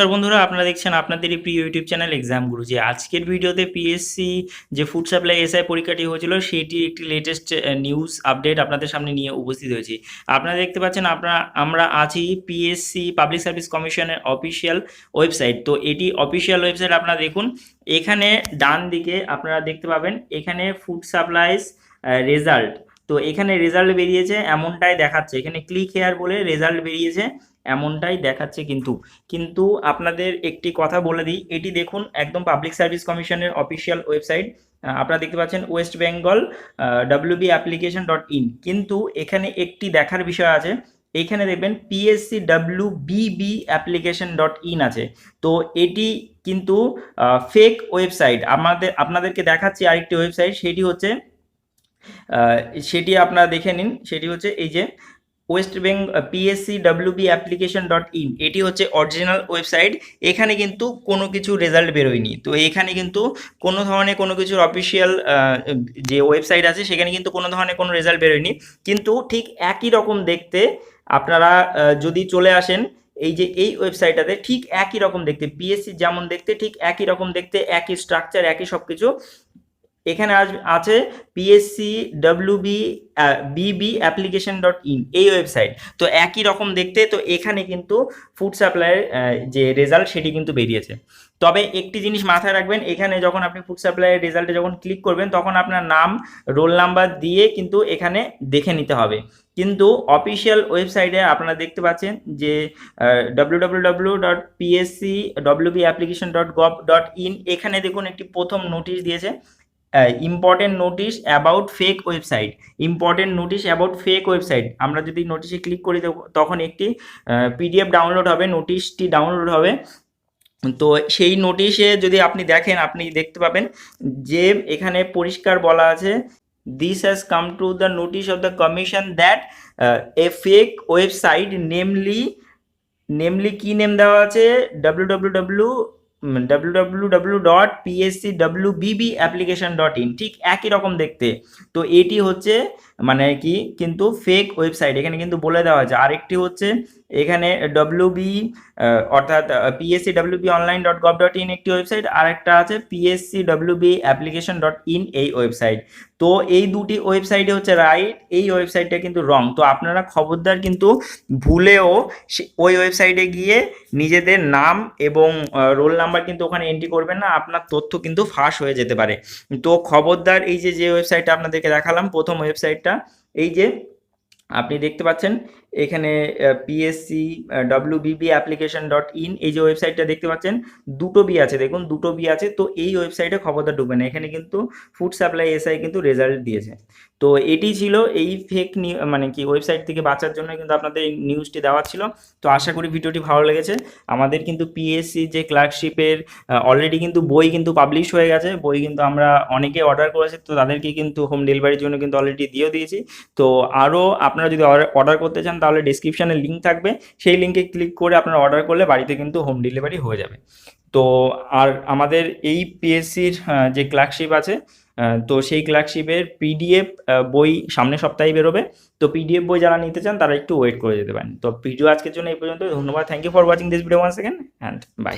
নমস্কার বন্ধুরা, আপনারা দেখছেন আপনাদেরই প্রিয় ইউটিউব চ্যানেল এক্সাম গুরু যে আজকের ভিডিওতে পিএসসি যে ফুড সাপ্লাই এসআই পরীক্ষাটি হয়েছিল সেটি একটি লেটেস্ট নিউজ আপডেট আপনাদের সামনে নিয়ে উপস্থিত হয়েছি। আপনারা দেখতে পাচ্ছেন, আপনারা, আমরা আছি পিএসসি পাবলিক সার্ভিস কমিশনের অফিসিয়াল ওয়েবসাইট তো এটি অফিসিয়াল ওয়েবসাইট আপনারা দেখুন। এখানে ডান দিকে আপনারা দেখতে পাবেন, এখানে ফুড সাপ্লাইজ রেজাল্ট তো এখানে রেজাল্ট বেরিয়েছে, এমনটাই দেখাচ্ছে। এখানে ক্লিক হেয়ার বলে রেজাল্ট বেরিয়েছে। এমনটাই দেখাচ্ছে কিন্তু। কিন্তু আপনাদের একটি কথা বলে দিই, এটি দেখুন একদম পাবলিক সার্ভিস কমিশনের অফিসিয়াল ওয়েবসাইট আপনারা দেখতে পাচ্ছেন West Bengal WB application dot in কিন্তু এখানে একটি দেখার বিষয় আছে, এখানে দেখবেন PSC W BB application dot in আছে। তো এটি কিন্তু ফেক ওয়েবসাইট আমাদের, আপনাদেরকে দেখাচ্ছি আরেকটি ওয়েবসাইট সেটি হচ্ছে সেটি আপনারা দেখে নিন, সেটি হচ্ছে এই যে West Bengal PSC WB application dot in এটি হচ্ছে অরিজিনাল ওয়েবসাইট এখানে কিন্তু কোনো কিছু রেজাল্ট বেরোয়নি। তো এখানে কিন্তু কোনো ধরনের কোনো কিছুর অফিসিয়াল যে ওয়েবসাইট আছে, সেখানে কিন্তু কোনো ধরনের কোনো রেজাল্ট বেরোয়নি। কিন্তু ঠিক একই রকম দেখতে আপনারা যদি চলে আসেন, এই যে এই ওয়েবসাইটটাতে ঠিক একই রকম দেখতে পিএসসি যেমন দেখতে, ঠিক একই রকম দেখতে, একই স্ট্রাকচার একই সব কিছু এখানে আছে PSC WB BB application dot in এই ওয়েবসাইট তো একই রকম দেখতে, তো এখানে কিন্তু ফুড সাপ্লাইয়ের যে রেজাল্ট সেটি কিন্তু বেরিয়েছে। তবে একটি জিনিস মাথায় রাখবেন, এখানে যখন আপনি ফুড সাপ্লাইয়ের রেজাল্টে যখন ক্লিক করবেন, তখন আপনার নাম রোল নাম্বার দিয়ে কিন্তু এখানে দেখে নিতে হবে। কিন্তু অফিসিয়াল ওয়েবসাইটে আপনারা দেখতে পাচ্ছেন যে W W W dot PSC WB application dot gov dot in এখানে দেখুন একটি প্রথম নোটিশ দিয়েছে। Important notice about fake website important notice about fake website আমরা যদি নোটিশে ক্লিক করি তখন একটি পিডিএফ ডাউনলোড হবে নোটিশটি ডাউনলোড হবে। তো সেই নোটিশে যদি আপনি দেখেন, আপনি দেখতে পাবেন যে এখানে পরিষ্কার বলা আছে this has come to the notice of the commission that a fake website namely namely কি নেম দেওয়া আছে? ডাব্লিউ ইন ঠিক একই রকম দেখতে। তো এটি হচ্ছে মানে কি, কিন্তু ফেক ওয়েবসাইট এখানে কিন্তু বলে দেওয়া আছে। আরেকটি হচ্ছে এখানে ডব্লিউ বি অর্থাৎ PSC W B online dot gov dot in একটি ওয়েবসাইট আর একটা আছে PSC W B application dot in এই ওয়েবসাইট তো এই দুটি ওয়েবসাইটে হচ্ছে রাইট এই ওয়েবসাইটটা কিন্তু রং তো আপনারা খবরদার কিন্তু ভুলেও ওই ওয়েবসাইটে গিয়ে নিজেদের নাম এবং রোল নাম্বার কিন্তু ওখানে এন্ট্রি করবেন না, আপনার তথ্য কিন্তু ফাঁস হয়ে যেতে পারে। তো খবরদার এই যে যে ওয়েবসাইটটা আপনাদেরকে দেখালাম, প্রথম ওয়েবসাইটটা এই যে, আপনি দেখতে পাচ্ছেন এখানে PSC W BB application dot in এই যে ওয়েবসাইটটা দেখতে পাচ্ছেন, দুটো বি আছে, দেখুন দুটো বি আছে, তো এই ওয়েবসাইটে খবরদার ঢুকবে না। এখানে কিন্তু ফুড সাপ্লাই এসআই কিন্তু রেজাল্ট দিয়েছে। তো এটি ছিল এই ফেক মানে কি ওয়েবসাইট থেকে বাঁচার জন্য কিন্তু আপনাদের এই নিউজটি দেওয়া ছিল। তো আশা করি ভিডিওটি ভালো লেগেছে। আমাদের কিন্তু পিএসসি যে ক্লার্কশিপের অলরেডি কিন্তু বই কিন্তু পাবলিশ হয়ে গেছে। বই কিন্তু আমরা অনেকে অর্ডার করেছে, তো তাদেরকে কিন্তু হোম ডেলিভারির জন্য কিন্তু অলরেডি দিয়েও দিয়েছি। তো আরও আপনারা যদি অর্ডার করতে চান তাহলে ডিসক্রিপশানে লিঙ্ক থাকবে। সেই লিঙ্কে ক্লিক করে আপনারা অর্ডার করলে বাড়িতে কিন্তু হোম ডেলিভারি হয়ে যাবে। তো আর আমাদের এই পিএসসির যে ক্লার্কশিপ আছে তো সেই ক্লার্কশিপের পিডিএফ বই সামনে সপ্তাহে বেরোবে। তো পিডিএফ বই যারা নিতে চান, তারা একটু ওয়েট করে যেতে পারেন। তো ভিডিও আজকের জন্য এই পর্যন্ত ধন্যবাদ। Thank you for watching this video one second and bye